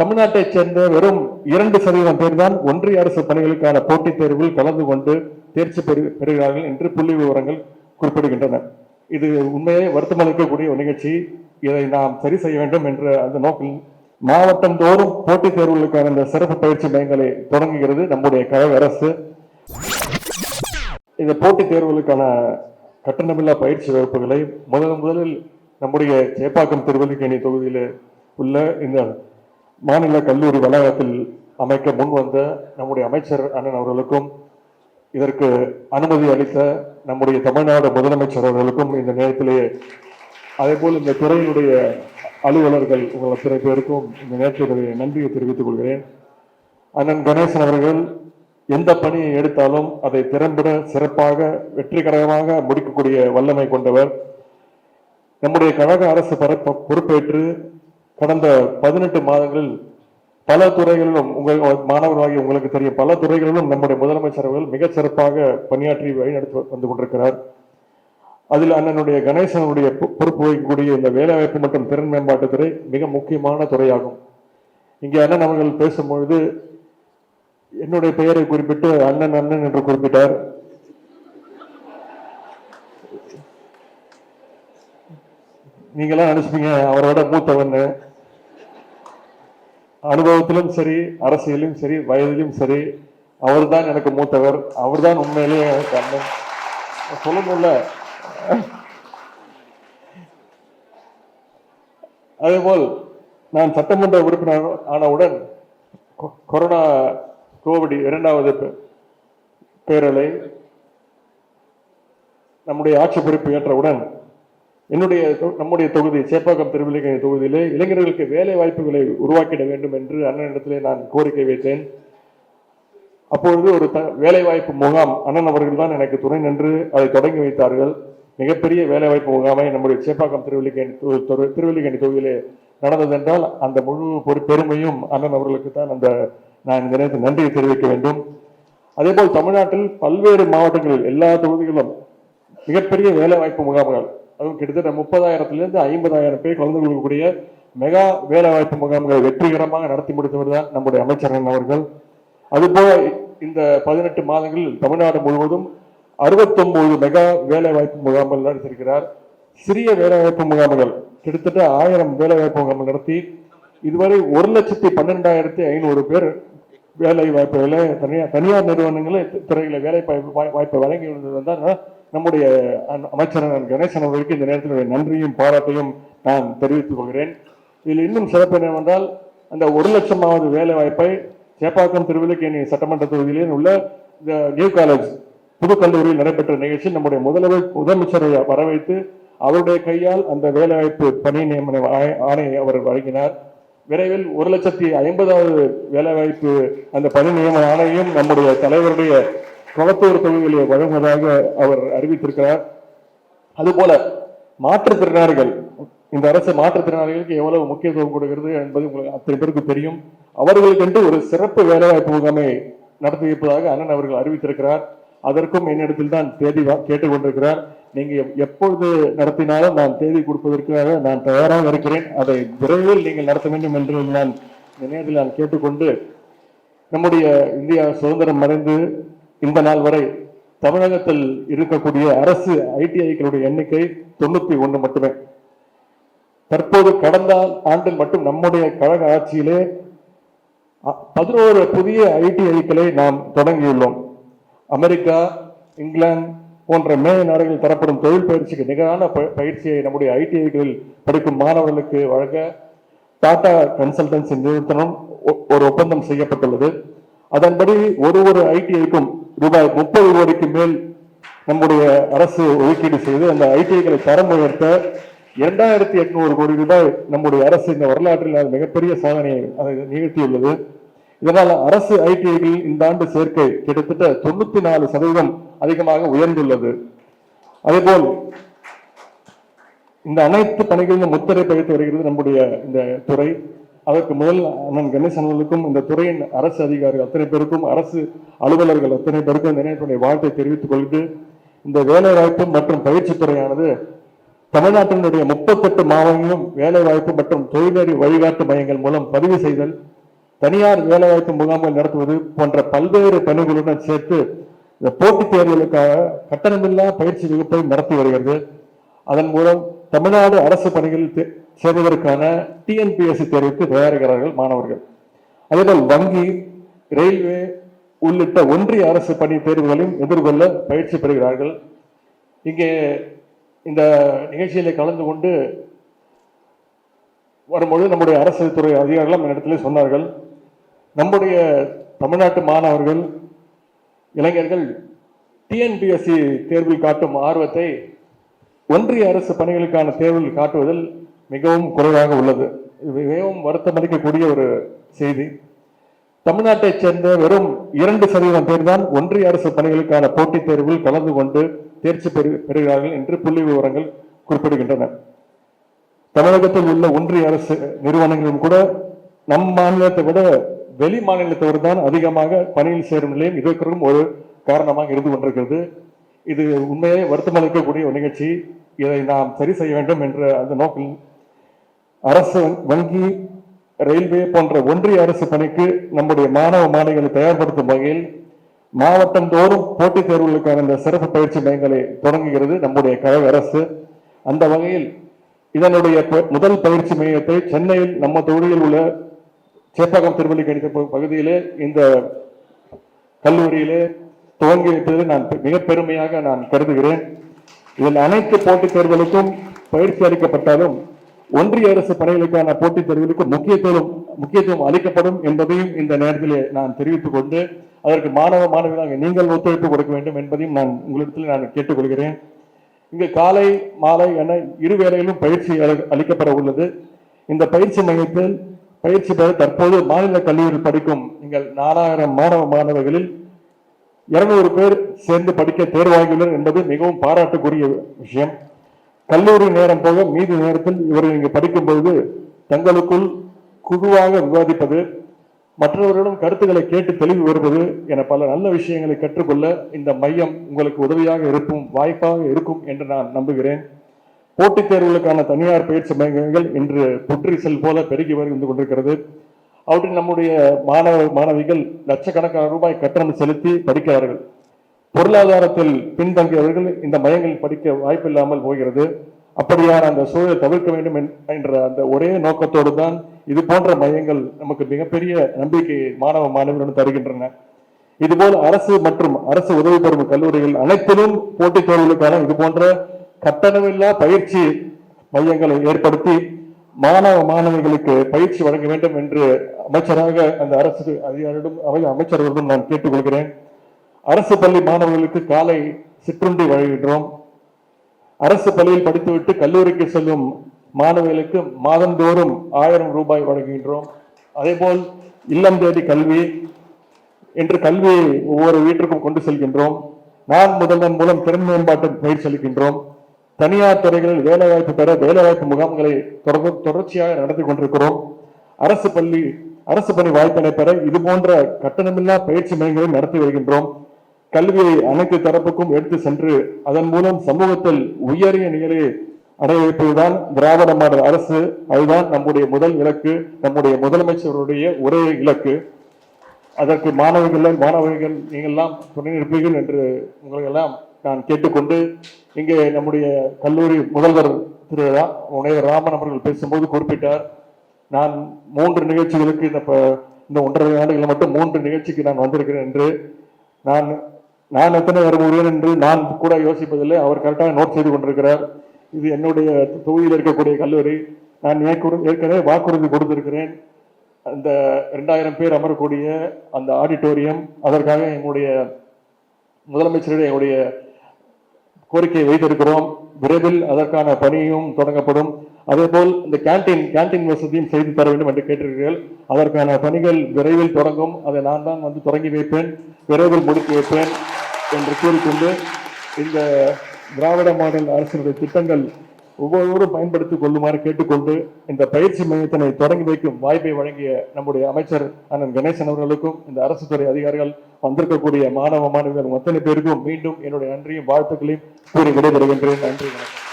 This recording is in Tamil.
தமிழ்நாட்டைச் சேர்ந்த வெறும் இரண்டு சதவீதம் பேர் தான் ஒன்றிய அரசு பணிகளுக்கான போட்டித் தேர்வில் கலந்து கொண்டு தேர்ச்சி பெறு பெறுகிறார்கள் என்று புள்ளி விவரங்கள் குறிப்பிடுகின்றன. இது உண்மையை வருத்தமளிக்கக்கூடிய ஒரு நிகழ்ச்சி. இதை நாம் சரி செய்ய வேண்டும் என்ற அந்த நோக்கில் மாவட்டம் தோறும் போட்டித் தேர்வுகளுக்கான இந்த சிறப்பு பயிற்சி மையங்களை தொடங்குகிறது நம்முடைய கழக அரசு. இந்த போட்டித் தேர்வுகளுக்கான கட்டணமில்லா பயிற்சி வகுப்புகளை முதல் முதலில் நம்முடைய சேப்பாக்கம் திருவல்லிக்கேணி தொகுதியில் உள்ள இந்த மாநில கல்லூரி வளாகத்தில் அமைக்க முன் வந்த நம்முடைய அமைச்சர் அண்ணன் அவர்களுக்கும் இதற்கு அனுமதி அளித்த நம்முடைய தமிழ்நாடு முதலமைச்சர் அவர்களுக்கும் இந்த நேரத்திலேயே அதேபோல் இந்த துறையினுடைய அலுவலர்கள் உங்கள் அத்தனை பேருக்கும் இந்த நேரத்தினுடைய நன்றியை தெரிவித்துக் கொள்கிறேன். அண்ணன் கணேசன் அவர்கள் எந்த பணியை எடுத்தாலும் அதை திறம்பட சிறப்பாக வெற்றிகரமாக முடிக்கக்கூடிய வல்லமை கொண்டவர். நம்முடைய கழக அரசு பரப்ப பொறுப்பேற்று கடந்த பதினெட்டு மாதங்களில் பல துறைகளிலும் உங்கள் மாணவர்களாகி உங்களுக்கு தெரியும் பல துறைகளிலும் நம்முடைய முதலமைச்சர் அவர்கள் மிகச் சிறப்பாக பணியாற்றி வழிநடத்தி வந்து கொண்டிருக்கிறார். அதில் அண்ணனுடைய கணேசனுடைய பொ- பொறுப்பு வகிக்கக்கூடிய இந்த வேலைவாய்ப்பு மற்றும் திறன் மேம்பாட்டு துறை மிக முக்கியமான துறையாகும். இங்கே அண்ணன் அவர்கள் பேசும்பொழுது என்னுடைய பெயரை குறிப்பிட்டு அண்ணன் அண்ணன் என்று குறிப்பிட்டார். நீங்களாம் நினைச்சுப்பீங்க அவரோட மூத்தவன்னு. அனுபவத்திலும் சரி அரசியலும் சரி வயதிலும் சரி அவர்தான் எனக்கு மூத்தவர் அவர் தான் உண்மையிலேயே எனக்கு அண்ணன். சொல்லணும்ல அதேபோல் நான் சட்டமன்ற உறுப்பினர் ஆனவுடன் கொ- கொரோனா கோவிட் இரண்டாவது பே- பேரலை நம்முடைய ஆட்சி பொறுப்பு ஏற்றவுடன் என்னுடைய தொ- நம்முடைய தொகுதி சேப்பாக்கம் திருவில்லிக்கணி தொகுதியிலே இளைஞர்களுக்கு வேலை வாய்ப்புகளை உருவாக்கிட வேண்டும் என்று அண்ணனிடத்திலே நான் கோரிக்கை வைத்தேன். அப்பொழுது ஒரு த வேலைவாய்ப்பு முகாம் அண்ணன் அவர்கள் தான் எனக்கு துணை நின்று அதை தொடங்கி வைத்தார்கள். மிகப்பெரிய வேலைவாய்ப்பு முகாமை நம்முடைய சேப்பாக்கம் திருவல்லிக்கேணி தொ- திருவல்லிக்கேணி தொகுதியிலே நடந்ததென்றால் அந்த முழு பொறு பெருமையும் அண்ணன் அவர்களுக்கு தான் அந்த நான் இந்த நேரத்தில் நன்றியை தெரிவிக்க வேண்டும். அதேபோல் தமிழ்நாட்டில் பல்வேறு மாவட்டங்களில் எல்லா தொகுதிகளிலும் மிகப்பெரிய வேலைவாய்ப்பு முகாம்கள் அதுவும் கிட்டத்தட்ட முப்பதாயிரத்துலேருந்து ஐம்பதாயிரம் பேர் கலந்து கொள்ளக்கூடிய மெகா வேலைவாய்ப்பு முகாம்களை வெற்றிகரமாக நடத்தி முடித்தவர் தான் நம்முடைய அமைச்சரன் அவர்கள். அதுபோல இந்த பதினெட்டு மாதங்களில் தமிழ்நாடு முழுவதும் அறுபத்தொன்பது மெகா வேலைவாய்ப்பு முகாம்கள் நடத்தியிருக்கிறார். சிறிய வேலைவாய்ப்பு முகாம்கள் கிட்டத்தட்ட ஆயிரம் வேலைவாய்ப்பு முகாம்கள் நடத்தி இதுவரை ஒரு லட்சத்தி பன்னெண்டாயிரத்தி ஐநூறு பேர் வேலை வாய்ப்புகளை தனியார் தனியார் நிறுவனங்களை துறையில் வேலை வாய்ப்பு வாய்- வாய்ப்பை வழங்கி வந்ததுதான் நம்முடைய அண்ண- அமைச்சர் கணேசன் அவர்களுக்கு இந்த நேரத்தில் நன்றியும் பாராட்டையும் நான் தெரிவித்துக் கொள்கிறேன். இதில் இன்னும் சிறப்பு என்னவென்றால் அந்த ஒரு லட்சமாவது வேலை வாய்ப்பை சேப்பாக்கம் திருவிழக்கேணி சட்டமன்ற தொகுதியிலே உள்ள இந்த நியூ காலேஜ் புது கல்லூரியில் நடைபெற்ற நிகழ்ச்சி நம்முடைய முதல்வர் முதலமைச்சரை வரவைத்து அவருடைய கையால் அந்த வேலைவாய்ப்பு பணி நியமன ஆணையை அவர் வழங்கினார். விரைவில் ஒரு லட்சத்தி ஐம்பதாவது வேலைவாய்ப்பு அந்த பணி நியமன ஆணையும் நம்முடைய தலைவருடைய குளத்தூர் தொழில்களை வழங்குவதாக அவர் அறிவித்திருக்கிறார். அதுபோல மாற்றுத்திறனாளிகள் இந்த அரசு மாற்றுத்திறனாளிகளுக்கு எவ்வளவு முக்கியத்துவம் கொடுக்கிறது என்பது உங்களுக்கு அத்தனை பேருக்கு தெரியும். அவர்களுக்கென்று ஒரு சிறப்பு வேலைவாய்ப்பு முகாமை நடத்தி இருப்பதாக அண்ணன் அவர்கள் அறிவித்திருக்கிறார். அதற்கும் என்னிடத்தில் தான் தேதி கேட்டுக்கொண்டிருக்கிறார். நீங்க எப்பொழுது நடத்தினாலும் நான் தேதி கொடுப்பதற்காக நான் தயாராக இருக்கிறேன். அதை விரைவில் நீங்கள் நடத்த வேண்டும் என்று நான் நினைவில் நான் கேட்டுக்கொண்டு நம்முடைய இந்தியா சுதந்திரம் அடைந்து இந்த நாள் வரை தமிழகத்தில் இருக்கக்கூடிய அரசு ஐடிஐக்களுடைய எண்ணிக்கை தொண்ணூத்தி ஒன்று மட்டுமே. தற்போது கடந்த ஆண்டில் மட்டும் நம்முடைய கழக ஆட்சியிலே அ- பதினோரு புதிய ஐடிஐக்களை நாம் தொடங்கியுள்ளோம். அமெரிக்கா இங்கிலாந்து போன்ற மேலை நாடுகளில் தரப்படும் தொழில் பயிற்சிக்கு நிகரான ப- பயிற்சியை நம்முடைய ஐடிஐகளில் படிக்கும் மாணவர்களுக்கு வழங்க டாடா கன்சல்டன்சி நிறுவனம் ஒ- ஒரு ஒப்பந்தம் செய்யப்பட்டுள்ளது. அதன்படி ஒரு ஒரு ஐடிஐக்கும் ரூபாய் முப்பது கோடிக்கு மேல் நம்முடைய அரசு ஒதுக்கீடு செய்து அந்த ஐடிஐகளை தரம் உயர்த்த இரண்டாயிரத்தி எட்நூறு கோடி ரூபாய் நம்முடைய அரசு இந்த வரலாற்றில் மிகப்பெரிய சாதனையை அதை நிகழ்த்தியுள்ளது. இதனால் அரசு ஐடிஐகள் இந்த ஆண்டு சேர்க்கை கிட்டத்தட்ட தொண்ணூத்தி நாலு சதவீதம் அதிகமாக உயர்ந்துள்ளது. அதேபோல் இந்த அனைத்து பணிகளிலும் முத்திரை பகிர்ந்து வருகிறது நம்முடைய இந்த துறை. அதற்கு முதல் அண்ணன் கணேசன் இந்த துறையின் அரசு அதிகாரிகள் அத்தனை பேருக்கும் அரசு அலுவலர்கள் அத்தனை பேருக்கும் இந்த வாழ்த்தை தெரிவித்துக் கொள்கிறது இந்த வேலைவாய்ப்பு மற்றும் பயிற்சி துறையானது தமிழ்நாட்டினுடைய முப்பத்தெட்டு மாவட்டங்களும் வேலைவாய்ப்பு மற்றும் தொழில்நெறி வழிகாட்டு மையங்கள் மூலம் பதிவு செய்தல் தனியார் வேலைவாய்ப்பு முகாம்கள் நடத்துவது போன்ற பல்வேறு பணிகளுடன் சேர்த்து இந்த போட்டித் தேர்வுகளுக்காக கட்டணமில்லா பயிற்சி வகுப்பை நடத்தி வருகிறது. அதன் மூலம் தமிழ்நாடு அரசு பணிகளில் சேர்வதற்கான டிஎன்பிஎஸ்சி தேர்வுக்கு தயாரிக்கிறார்கள் மாணவர்கள். அதேபோல் வங்கி ரயில்வே உள்ளிட்ட ஒன்றிய அரசு பணி தேர்வுகளையும் எதிர்கொள்ள பயிற்சி பெறுகிறார்கள். இங்கே இந்த நிகழ்ச்சியில் கலந்து கொண்டு வரும்பொழுது நம்முடைய அரசு துறை அதிகாரிகளும் இடத்துல சொன்னார்கள். நம்முடைய தமிழ்நாட்டு மாணவர்கள் இளைஞர்கள் டிஎன்பிஎஸ்சி தேர்வில் காட்டும் ஆர்வத்தை ஒன்றிய அரசு பணிகளுக்கான தேர்வில் காட்டுவதில் மிகவும் குறைவாக உள்ளது. இது மிகவும் வருத்தமளிக்கக்கூடிய ஒரு செய்தி. தமிழ்நாட்டைச் சேர்ந்த வெறும் இரண்டு சதவீதம் பேர் தான் ஒன்றிய அரசு பணிகளுக்கான போட்டித் தேர்வில் கலந்து கொண்டு தேர்ச்சி பெறு பெறுகிறார்கள் என்று புள்ளி விவரங்கள் குறிப்பிடுகின்றன. தமிழகத்தில் உள்ள ஒன்றிய அரசு நிறுவனங்களும் கூட நம் மாநிலத்தை விட வெளி மாநிலத்தவர் தான் அதிகமாக பணியில் சேரும் நிலையம் இதற்கும் ஒரு காரணமாக இருந்து கொண்டிருக்கிறது. இது உண்மையை வருத்தமளிக்கக்கூடிய ஒரு நிகழ்ச்சி. இதை நாம் சரி செய்ய வேண்டும் என்ற அந்த நோக்கில் அரசு வங்கி ரயில்வே போன்ற ஒன்றிய அரசு பணிக்கு நம்முடைய மாணவ மாணவிகளை தயார்படுத்தும் வகையில் மாவட்டம் தோறும் போட்டித் தேர்வுகளுக்கான இந்த சிறப்பு பயிற்சி மையங்களை தொடங்குகிறது நம்முடைய கழக அரசு. அந்த வகையில் இதனுடைய முதல் பயிற்சி மையத்தை சென்னையில் நம்ம தொகுதியில் உள்ள சேப்பாக்கம் திருவள்ளிக்கணி பகுதியிலே இந்த கல்லூரியிலே துவங்கி வைத்தது நான் மிக பெருமையாக நான் கருதுகிறேன். இதில் அனைத்து போட்டித் தேர்வுகளுக்கும் பயிற்சி அளிக்கப்பட்டாலும் ஒன்றிய அரசு பணிகளுக்கான போட்டித் தேர்வுகளுக்கு முக்கியத்துவம் முக்கியத்துவம் அளிக்கப்படும் என்பதையும் இந்த நேரத்திலே நான் தெரிவித்துக் கொண்டு அதற்கு மாணவ மாணவிகளாக நீங்கள் ஒத்துழைப்பு கொடுக்க வேண்டும் என்பதையும் நான் உங்களிடத்தில் நான் கேட்டுக்கொள்கிறேன். இங்கு காலை மாலை என இரு வேளையிலும் பயிற்சி அளிக்கப்பட உள்ளது. இந்த பயிற்சி மையத்தில் பயிற்சி பெற தற்போது மாநில கல்லூரியில் படிக்கும் நீங்கள் நாலாயிரம் மாணவ மாணவர்களில் இருநூறு பேர் சேர்ந்து படிக்க தேர்வாகியுள்ளனர் என்பது மிகவும் பாராட்டுக்குரிய விஷயம். கல்லூரி நேரம் போக மீதி நேரத்தில் இவர்கள் இங்கு படிக்கும் பொழுது தங்களுக்குள் குழுவாக விவாதிப்பது மற்றவர்களிடம் கருத்துக்களை கேட்டு தெளிவு வருவது என பல நல்ல விஷயங்களை கற்றுக்கொள்ள இந்த மையம் உங்களுக்கு உதவியாக இருக்கும் வாய்ப்பாக இருக்கும் என்று நான் நம்புகிறேன். போட்டித் தேர்வுகளுக்கான தனியார் பயிற்சி மையங்கள் இன்று புற்றீசல் போல பெருகி வந்து கொண்டிருக்கிறது. அவற்றில் நம்முடைய மாணவ மாணவிகள் லட்சக்கணக்கான ரூபாய் கட்டணம் செலுத்தி படிக்கிறார்கள். பொருளாதாரத்தில் பின்தங்கியவர்கள் இந்த மையங்களில் படிக்க வாய்ப்பில்லாமல் போகிறது. அப்படியான அந்த சூழலை தவிர்க்க வேண்டும் என்- என்ற அந்த ஒரே நோக்கத்தோடு தான் இது போன்ற மையங்கள் நமக்கு மிகப்பெரிய நம்பிக்கையை மாணவ மாணவர்களுடன் தருகின்றன. இதுபோல் அரசு மற்றும் அரசு உதவி பெறும் கல்லூரிகள் அனைத்திலும் போட்டித் தேர்வுகளுக்கான இது போன்ற கட்டணமில்லா பயிற்சி மையங்களை ஏற்படுத்தி மாணவ மாணவிகளுக்கு பயிற்சி வழங்க வேண்டும் என்று அமைச்சராக அந்த அரசு அதிகாரிடம் அவை அமைச்சர்களிடம் நான் கேட்டுக்கொள்கிறேன். அரசு பள்ளி மாணவர்களுக்கு காலை சிற்றுண்டி வழங்குகின்றோம். அரசு பள்ளியில் படித்துவிட்டு கல்லூரிக்கு செல்லும் மாணவர்களுக்கு மாதந்தோறும் ஆயிரம் ரூபாய் வழங்குகின்றோம். அதேபோல் இல்லம் தேடி கல்வி என்று கல்வியை ஒவ்வொரு வீட்டிற்கும் கொண்டு செல்கின்றோம். நான் முதல்வன் மூலம் திறன் மேம்பாட்டு பயிற்சி அளிக்கின்றோம் தனியார் துறைகளில் வேலைவாய்ப்பு பெற வேலைவாய்ப்பு முகாம்களை தொடர்ந்து தொடர்ச்சியாக நடத்தி கொண்டிருக்கிறோம். அரசு பள்ளி அரசு பணி வாய்ப்பினை பெற இது போன்ற கட்டணமில்லா பயிற்சி மையங்களை நடத்தி வருகின்றோம். கல்வியை அனைத்து தரப்புக்கும் எடுத்து சென்று அதன் மூலம் சமூகத்தில் உயரிய நிலையை அடைய வைப்பதுதான் திராவிட மாடல் அரசு. அதுதான் நம்முடைய முதல் இலக்கு நம்முடைய முதலமைச்சருடைய ஒரே இலக்கு. அதற்கு மாணவர்கள் மாணவர்கள் நீங்கள்லாம் துணை நிற்பீர்கள் என்று உங்களை எல்லாம் நான் கேட்டுக்கொண்டு இங்கே நம்முடைய கல்லூரி முதல்வர் திரு முனைவர் ராமன் அவர்கள் பேசும்போது குறிப்பிட்டார். நான் மூன்று நிகழ்ச்சிகளுக்கு இந்த இந்த ஒன்றரை ஆண்டுகளில் மட்டும் மூன்று நிகழ்ச்சிக்கு நான் வந்திருக்கிறேன் என்று. நான் நான் எத்தனை வருகிறேன் என்று நான் கூட யோசிப்பதில்லை. அவர் கரெக்டாக நோட் செய்து கொண்டிருக்கிறார். இது என்னுடைய தொகுதியில் இருக்கக்கூடிய கல்லூரி. நான் ஏற்கனவே ஏற்கனவே வாக்குறுதி கொடுத்திருக்கிறேன். அந்த ரெண்டாயிரம் பேர் அமரக்கூடிய அந்த ஆடிட்டோரியம் அதற்காக எங்களுடைய முதலமைச்சருடைய எங்களுடைய கோரிக்கை வைத்திருக்கிறோம். விரைவில் அதற்கான பணியும் தொடங்கப்படும். அதேபோல் இந்த கேண்டீன் கேண்டீன் வசதியும் செய்து தர வேண்டும் என்று கேட்டிருக்கிறீர்கள். அதற்கான பணிகள் விரைவில் தொடங்கும். அதை நான் தான் வந்து தொடங்கி வைப்பேன். விரைவில் முடித்து வைப்பேன் என்று கூறிக்கொண்டு இந்த திராவிட மாடல் அரசினுடைய திட்டங்கள் ஒவ்வொருவரும் பயன்படுத்திக் கொள்ளுமாறு கேட்டுக்கொண்டு இந்த பயிற்சி மையத்தினை தொடங்கி வைக்கும் வாய்ப்பை வழங்கிய நம்முடைய அமைச்சர் அண்ணன் கணேசன் அவர்களுக்கும் இந்த அரசு துறை அதிகாரிகள் வந்திருக்கக்கூடிய மாணவ மாணவிகள் அத்தனை பேருக்கும் மீண்டும் என்னுடைய நன்றியும் வாழ்த்துக்களையும் கூறி விடைபெறுகின்றேன். நன்றி வணக்கம்.